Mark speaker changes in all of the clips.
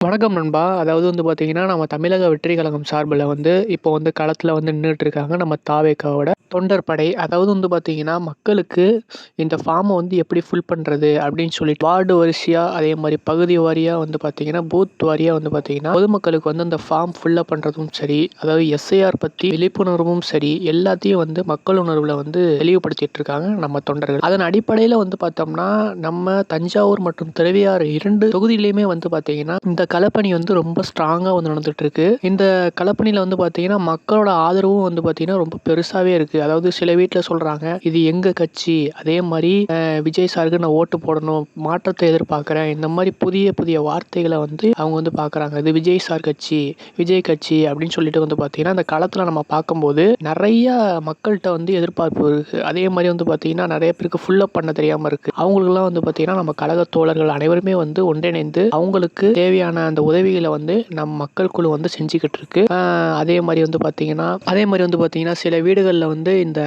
Speaker 1: வணக்கம் நண்பா. அதாவது வந்து பார்த்தீங்கன்னா நம்ம தமிழக வெற்றி கழகம் சார்பில் வந்து இப்போ வந்து களத்தில் வந்து நின்றுட்டு இருக்காங்க நம்ம தாவேக்காவோட தொண்டர் படை. அதாவது வந்து பார்த்தீங்கன்னா மக்களுக்கு இந்த ஃபார்மை வந்து எப்படி ஃபில் பண்ணுறது அப்படின்னு சொல்லிட்டு வார்டு வரிசையாக அதே மாதிரி பகுதி வாரியாக வந்து பார்த்தீங்கன்னா பூத் வாரியாக வந்து பார்த்தீங்கன்னா பொதுமக்களுக்கு வந்து அந்த ஃபார்ம் ஃபில்லப் பண்ணுறதும் சரி அதாவது எஸ்ஐஆர் பற்றி விழிப்புணர்வும் சரி எல்லாத்தையும் வந்து மக்கள் உணர்வில் வந்து தெளிவுபடுத்திட்டு இருக்காங்க நம்ம தொண்டர்கள். அதன் அடிப்படையில் வந்து பார்த்தோம்னா நம்ம தஞ்சாவூர் மற்றும் திருவையாறு இரண்டு தொகுதியிலையுமே வந்து பார்த்தீங்கன்னா இந்த களப்பணி வந்து ரொம்ப ஸ்ட்ராங்காக வந்து நடந்துகிட்ருக்கு இந்த களப்பணியில் வந்து பார்த்தீங்கன்னா மக்களோட ஆதரவும் வந்து பார்த்தீங்கன்னா ரொம்ப பெருசாகவே இருக்குது அதாவது சில வீட்டில் சொல்கிறாங்க இது எங்கள் கட்சி? அதே மாதிரி விஜய் சாருக்கு நான் ஓட்டு போடணும் மாற்றத்தை எதிர்பார்க்குறேன். இந்த மாதிரி புதிய புதிய வார்த்தைகளை வந்து அவங்க வந்து பார்க்குறாங்க இது விஜய் சார் கட்சி விஜய் கட்சி அப்படின்னு சொல்லிட்டு வந்து பார்த்தீங்கன்னா அந்த களத்தில் நம்ம பார்க்கும்போது நிறைய மக்கள்கிட்ட வந்து எதிர்பார்ப்பு இருக்குது அதே மாதிரி வந்து பார்த்தீங்கன்னா நிறைய பேருக்கு ஃபுல்லப் பண்ண தெரியாமல் இருக்குது அவங்களுக்குலாம் வந்து பார்த்தீங்கன்னா நம்ம கழக தோழர்கள் அனைவருமே வந்து ஒன்றிணைந்து அவங்களுக்கு தேவையான அந்த உதவிகளை வந்து நம் மக்கள் குழு வந்து செஞ்சுக்கிட்டு இருக்கு. அதே மாதிரி வந்து பார்த்தீங்கன்னா அதே மாதிரி வந்து பார்த்தீங்கன்னா சில வீடுகளில் வந்து இந்த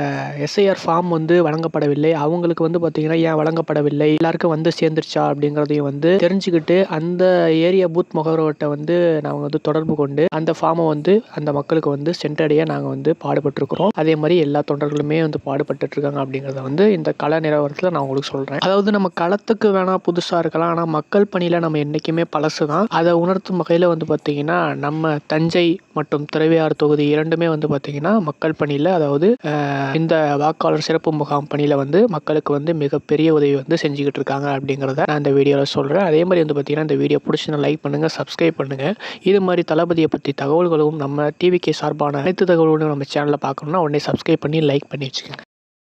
Speaker 1: எஸ்ஐஆர் ஃபார்ம் வந்து வழங்கப்படவில்லை. அவங்களுக்கு வந்து பார்த்தீங்கன்னா ஏன் வழங்கப்படவில்லை? எல்லாருக்கும் வந்து சேர்ந்துருச்சா அப்படிங்கிறதையும் வந்து தெரிஞ்சுக்கிட்டு அந்த ஏரியா பூத் முகவர்கிட்ட வந்து நாங்கள் வந்து தொடர்பு கொண்டு அந்த ஃபார்மை வந்து அந்த மக்களுக்கு வந்து சென்றடைய நாங்கள் வந்து பாடுபட்டிருக்கிறோம். அதே மாதிரி எல்லா தொண்டர்களுமே வந்து பாடுபட்டு இருக்காங்க அப்படிங்கிறத வந்து இந்த கள நிலவரத்தில் நான் உங்களுக்கு சொல்கிறேன் அதாவது நம்ம களத்துக்கு வேணால் புதுசாக இருக்கலாம். ஆனால் மக்கள் பணியில் நம்ம என்றைக்குமே பழசு தான் அதை உணர்த்தும் வகையில் வந்து பார்த்திங்கன்னா நம்ம தஞ்சை மற்றும் திரவியார் தொகுதி இரண்டுமே வந்து பார்த்திங்கன்னா மக்கள் பணியில் அதாவது இந்த வாக்காளர் சிறப்பு முகாம் பணியில் வந்து மக்களுக்கு வந்து மிகப்பெரிய உதவி வந்து செஞ்சுக்கிட்டு இருக்காங்க அப்படிங்கிறத நான் இந்த வீடியோவில் சொல்கிறேன் அதே மாதிரி வந்து பார்த்திங்கன்னா இந்த வீடியோ பிடிச்சினா லைக் பண்ணுங்கள் சப்ஸ்கிரைப் பண்ணுங்கள் இது மாதிரி தளபதியை பற்றி தகவல்களும் நம்ம டிவிக்கு சார்பான அனைத்து தகவல்களும் நம்ம சேனலில் பார்க்கணுன்னா உடனே சப்ஸ்கிரைப் பண்ணி லைக் பண்ணி வச்சுக்கோங்க.